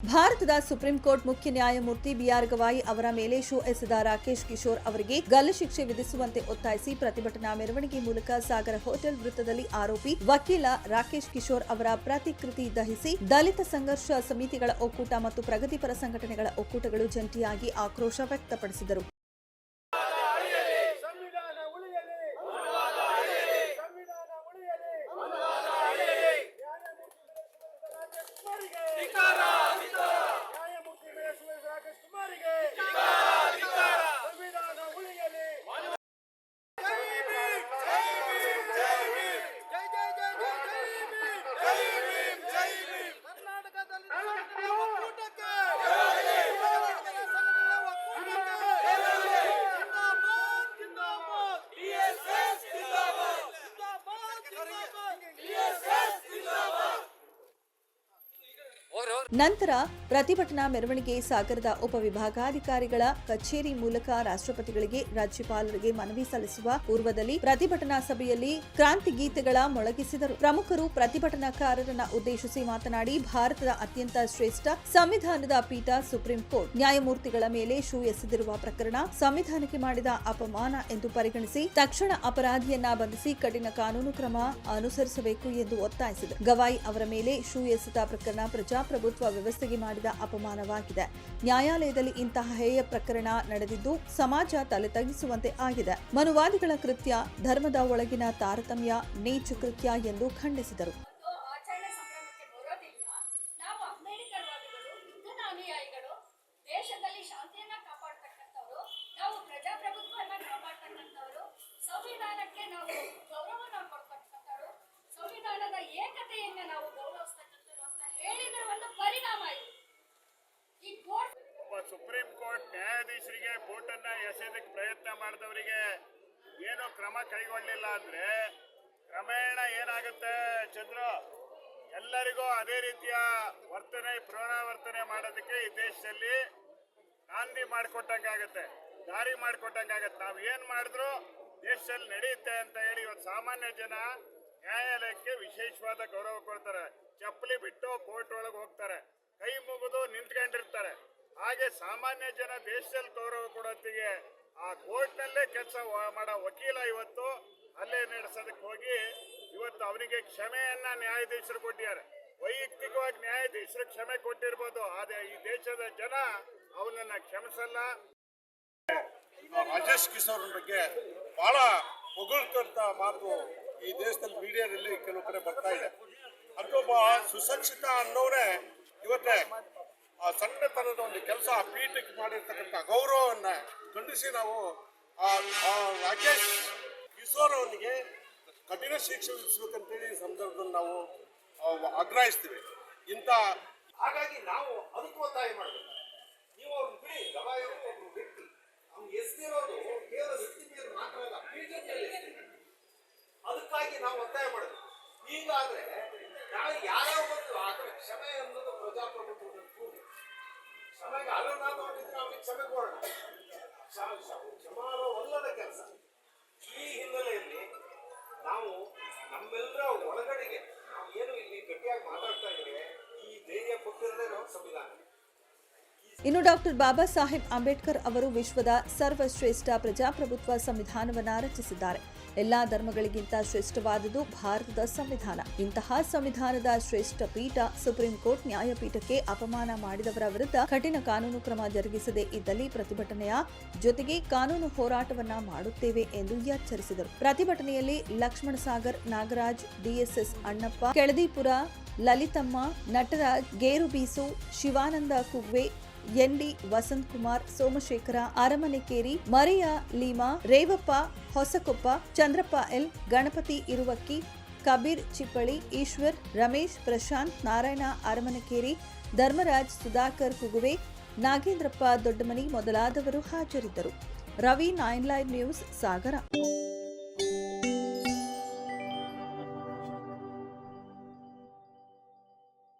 ಭಾರತದ supreme court ಮುಖ್ಯ ನ್ಯಾಯಮೂರ್ತಿ ಬಿಆರ್ ಗವಾಯಿ ಅವರ ಮೇಲೆ ಶೂ ಎಸೆದ ರಾಕೇಶ್ ಕಿಶೋರ್ ಅವರಿಗೆ ಗಲ್ಲು ಶಿಕ್ಷೆ ವಿಧಿಸುವಂತೆ ಒತ್ತಾಯಿಸಿ ಪ್ರತಿಭಟನಾ ಮೆರವಣಿಗೆ ಮೂಲಕ ಸಾಗರ ಹೋಟೆಲ್ ವೃತ್ತದಲ್ಲಿ ಆರೋಪಿ ವಕೀಲ ರಾಕೇಶ್ ಕಿಶೋರ್ ಅವರ ಪ್ರತಿಕೃತಿ ದಹಿಸಿ ದಲಿತ ಸಂಘರ್ಷ ಸಮಿತಿಗಳ ಒಕ್ಕೂಟ ಮತ್ತು ಪ್ರಗತಿಪರ ಸಂಘಟನೆಗಳ ಒಕ್ಕೂಟಗಳು ಜಂಟಿಯಾಗಿ ಆಕ್ರೋಶ ವ್ಯಕ್ತಪಡಿಸಿದರು. ನಂತರ ಪ್ರತಿಭಟನಾ ಮೆರವಣಿಗೆ ಸಾಗರದ ಉಪವಿಭಾಗಾಧಿಕಾರಿಗಳ ಕಚೇರಿ ಮೂಲಕ ರಾಷ್ಟ್ರಪತಿಗಳಿಗೆ ರಾಜ್ಯಪಾಲರಿಗೆ ಮನವಿ ಸಲ್ಲಿಸುವ ಪೂರ್ವದಲ್ಲಿ ಪ್ರತಿಭಟನಾ ಸಭೆಯಲ್ಲಿ ಕ್ರಾಂತಿ ಗೀತೆಗಳ ಮೊಳಗಿಸಿದರು. ಪ್ರಮುಖರು ಪ್ರತಿಭಟನಾಕಾರರನ್ನ ಉದ್ದೇಶಿಸಿ ಮಾತನಾಡಿ, ಭಾರತದ ಅತ್ಯಂತ ಶ್ರೇಷ್ಠ ಸಂವಿಧಾನದ ಪೀಠ ಸುಪ್ರೀಂ ಕೋರ್ಟ್ ನ್ಯಾಯಮೂರ್ತಿಗಳ ಮೇಲೆ ಶೂ ಎಸೆದಿರುವ ಪ್ರಕರಣ ಸಂವಿಧಾನಕ್ಕೆ ಮಾಡಿದ ಅಪಮಾನ ಎಂದು ಪರಿಗಣಿಸಿ ತಕ್ಷಣ ಅಪರಾಧಿಯನ್ನ ಬಂಧಿಸಿ ಕಠಿಣ ಕಾನೂನು ಕ್ರಮ ಅನುಸರಿಸಬೇಕು ಎಂದು ಒತ್ತಾಯಿಸಿದರು. ಗವಾಯಿ ಅವರ ಮೇಲೆ ಶೂ ಎಸೆತ ಪ್ರಕರಣ ಪ್ರಜಾಪ್ರಭುತ್ವ ವ್ಯವಸ್ಥೆಗೆ ಮಾಡಿದ ಅಪಮಾನವಾಗಿದೆ. ನ್ಯಾಯಾಲಯದಲ್ಲಿ ಇಂತಹ ಹೇಯ ಪ್ರಕರಣ ನಡೆದಿದ್ದು ಸಮಾಜ ತಲೆ ತಗ್ಗಿಸುವಂತೆ ಆಗಿದೆ. ಮನುವಾದಿಗಳ ಕೃತ್ಯ, ಧರ್ಮದ ಒಳಗಿನ ತಾರತಮ್ಯ ನೀಚ ಕೃತ್ಯ ಎಂದು ಖಂಡಿಸಿದರು. ದೇಶದಲ್ಲಿ ಆಚರಣೆ ಸಂಭ್ರಮಕ್ಕೆ ಬರೋದಿಲ್ಲ ನಾವು ಅಂಬೇಡ್ಕರ್ವಾದಿಗಳು ಬುದ್ಧನ ಅನುಯಾಯಿಗಳು ದೇಶದಲ್ಲಿ ಶಾಂತಿಯನ್ನ ಕಾಪಾಡ್ತಕ್ಕಂಥವ್ರು ನಾವು ಪ್ರಜಾಪ್ರಭುತ್ವವನ್ನ ಕಾಪಾಡ್ತಕ್ಕಂಥವ್ರು ಸಂವಿಧಾನಕ್ಕೆ ನಾವು ಗೌರವನ ಕೊಡ್ತಕ್ಕಂಥವ್ರು ಸಂವಿಧಾನದ ಏಕತೆಯನ್ನ ನಾವು ಗೌರವಿಸ್ತಕ್ಕಂಥವ್ರು ಅಂತ ಹೇಳಿದ್ರ ಒಂದು ಪರಿಣಾಮ ಇದು ಈ ಕೋರ್ಟ್ ಒಬ್ಬ ಸುಪ್ರೀಂ ಕೋರ್ಟ್ ಬೋಟನ್ನ ಎಸೆಯೋದಕ್ಕೆ ಪ್ರಯತ್ನ ಮಾಡಿದವರಿಗೆ ಏನು ಕ್ರಮ ಕೈಗೊಳ್ಳಿಲ್ಲ ಅಂದ್ರೆ ಕ್ರಮೇಣ ಏನಾಗುತ್ತೆ ಚಂದ್ರ? ಎಲ್ಲರಿಗೂ ಅದೇ ರೀತಿಯ ವರ್ತನೆ ಪುನರಾವರ್ತನೆ ಮಾಡೋದಕ್ಕೆ ಈ ದೇಶದಲ್ಲಿ ನಾಂದಿ ಮಾಡಿಕೊಟ್ಟಂಗಾಗತ್ತೆ ದಾರಿ ಮಾಡಿಕೊಟ್ಟಂಗಾಗತ್ತೆ ನಾವು ಏನು ಮಾಡಿದ್ರು ದೇಶದಲ್ಲಿ ನಡೆಯುತ್ತೆ ಅಂತ ಹೇಳಿ ಇವತ್ತು ಸಾಮಾನ್ಯ ಜನ ನ್ಯಾಯಾಲಯಕ್ಕೆ ವಿಶೇಷವಾದ ಗೌರವ ಕೊಡ್ತಾರೆ. ಚಪ್ಪಲಿ ಬಿಟ್ಟು ಕೋರ್ಟ್ ಒಳಗೆ ಹೋಗ್ತಾರೆ. ಕೈ ಮುಗಿದು ನಿಂತ್ಕೊಂಡಿರ್ತಾರೆ. ಹಾಗೆ ಸಾಮಾನ್ಯ ಜನ ದೇಶದಲ್ಲಿ ಗೌರವ ಕೊಡೋತ್ತಿಗೆ ಆ ಕೋರ್ಟ್ನಲ್ಲೇ ಕೆಲಸ ಮಾಡೋ ವಕೀಲ ಇವತ್ತು ಅಲ್ಲೇ ನಡೆಸೋದಕ್ಕೆ ಹೋಗಿ ಇವತ್ತು ಅವನಿಗೆ ಕ್ಷಮೆಯನ್ನ ನ್ಯಾಯಾಧೀಶರು ಕೊಟ್ಟಿದ್ದಾರೆ. ವೈಯಕ್ತಿಕವಾಗಿ ನ್ಯಾಯಾಧೀಶರು ಕ್ಷಮೆ ಕೊಟ್ಟಿರ್ಬೋದು, ಆದರೆ ಈ ದೇಶದ ಜನ ಅವನನ್ನ ಕ್ಷಮಿಸಲ್ಲ. ರಾಜೇಶ್ ಕಿಶೋರ್ ಬಗ್ಗೆ ಬಹಳ ಹೊಗಳ್ತಂತ ಮಾತು ಈ ದೇಶದಲ್ಲಿ ಮೀಡಿಯಾದಲ್ಲಿ ಕೆಲವು ಕಡೆ ಬರ್ತಾ ಇದೆ. ಅದೊಬ್ಬ ಸುಸಂಕ್ಷಿತ ಅನ್ನೋರೇ ಇವತ್ತೇ ಆ ಸಣ್ಣತನದ ಒಂದು ಕೆಲಸ ಆ ಪೀಠಕ್ಕೆ ಮಾಡಿರ್ತಕ್ಕಂಥ ಗೌರವವನ್ನ ಖಂಡಿಸಿ ನಾವು ಆ ಆ ರಾಕೇಶ್ ಕಿಶೋರ್ ಅವನಿಗೆ ಕಠಿಣ ಶಿಕ್ಷೆ ವಿಧಿಸ್ಬೇಕಂತೇಳಿ ಸಂದರ್ಭದಲ್ಲಿ ನಾವು ಆ, ಆಗ್ರಹಿಸ್ತೀವಿ. ಇಂಥ ಹಾಗಾಗಿ ನಾವು ಅದಕ್ಕೂ ಒತ್ತಾಯ ಮಾಡಬೇಕು. ನೀವು ಅವ್ರನ್ನ ಬಿಡಿ ಗವಾಯಿ ಒಬ್ಬರು ವ್ಯಕ್ತಿ. ಅವ್ನು ಎಸ್ದಿರೋದು ಕೇವಲ ವ್ಯಕ್ತಿ ಮೇಲೆ ಮಾತ್ರ ಅಲ್ಲ ಪೀಠದ ಅದಕ್ಕಾಗಿ ನಾವು ಒತ್ತಾಯ ಮಾಡಬೇಕು. ಹೀಗಾದ್ರೆ ನಾವು ಯಾರ್ಯಾವ ಬಂದು ಆದ್ರೆ ಕ್ಷಮೆ ಅನ್ನೋದು ಪ್ರಜಾಪ್ರಭುತ್ವದ ಕ್ಷಮೆಗೆ ಅನುನಾದವಾಗಿದ್ರೆ ಅವನಿಗೆ ಕ್ಷಮೆ ಕೊಡೋಣ. ಕ್ಷಮ- ಕ್ಷಮ- ಕ್ಷಮಾರ್ಹವಲ್ಲದ ಕೆಲಸ. ಈ ಹಿನ್ನೆಲೆಯಲ್ಲಿ ನಾವು ನಮ್ಮೆಲ್ಲರ ಒಳಗಡೆಗೆ ನಾವು ಏನು ಇಲ್ಲಿ ಗಟ್ಟಿಯಾಗಿ ಮಾತಾಡ್ತಾ ಇದ್ದೇವೆ, ಈ ದೇಹ ಕೊಟ್ಟಿರೋದೇ ನಮ್ಮ ಸಂವಿಧಾನ. ಇನ್ನು ಡಾಕ್ಟರ್ ಬಾಬಾ ಸಾಹೇಬ್ ಅಂಬೇಡ್ಕರ್ ಅವರು ವಿಶ್ವದ ಸರ್ವಶ್ರೇಷ್ಠ ಪ್ರಜಾಪ್ರಭುತ್ವ ಸಂವಿಧಾನವನ್ನು ರಚಿಸಿದ್ದಾರೆ. ಎಲ್ಲಾ ಧರ್ಮಗಳಿಗಿಂತ ಶ್ರೇಷ್ಠವಾದುದು ಭಾರತದ ಸಂವಿಧಾನ. ಇಂತಹ ಸಂವಿಧಾನದ ಶ್ರೇಷ್ಠ ಪೀಠ ಸುಪ್ರೀಂ ಕೋರ್ಟ್ ನ್ಯಾಯಪೀಠಕ್ಕೆ ಅಪಮಾನ ಮಾಡಿದವರ ವಿರುದ್ಧ ಕಠಿಣ ಕಾನೂನು ಕ್ರಮ ಜರುಗಿಸದೆ ಇದ್ದಲ್ಲಿ ಪ್ರತಿಭಟನೆಯ ಜೊತೆಗೆ ಕಾನೂನು ಹೋರಾಟವನ್ನ ಮಾಡುತ್ತೇವೆ ಎಂದು ಎಚ್ಚರಿಸಿದರು. ಪ್ರತಿಭಟನೆಯಲ್ಲಿ Lakshmana Sagar, Nagaraj, DSS Annappa, Keladipura, Lalithamma, Nataraj Gerubeesu Shivananda Kugve N D Vasanth Kumar Somashekhara, Aramanekeri, Mariya Leema, Revappa, Hosakoppa, Chandrappa L, Ganapathi Iruvakki, Kabir Chippali Eshwar, Ramesh, Prashanth, Narayana, Aramanekeri, Dharmaraj, Sudhakar Kuguve, Nagendrappa Doddamani ಮೊದಲಾದವರು ಹಾಜರಿದ್ದರು. Ravi nine live news, Sagara.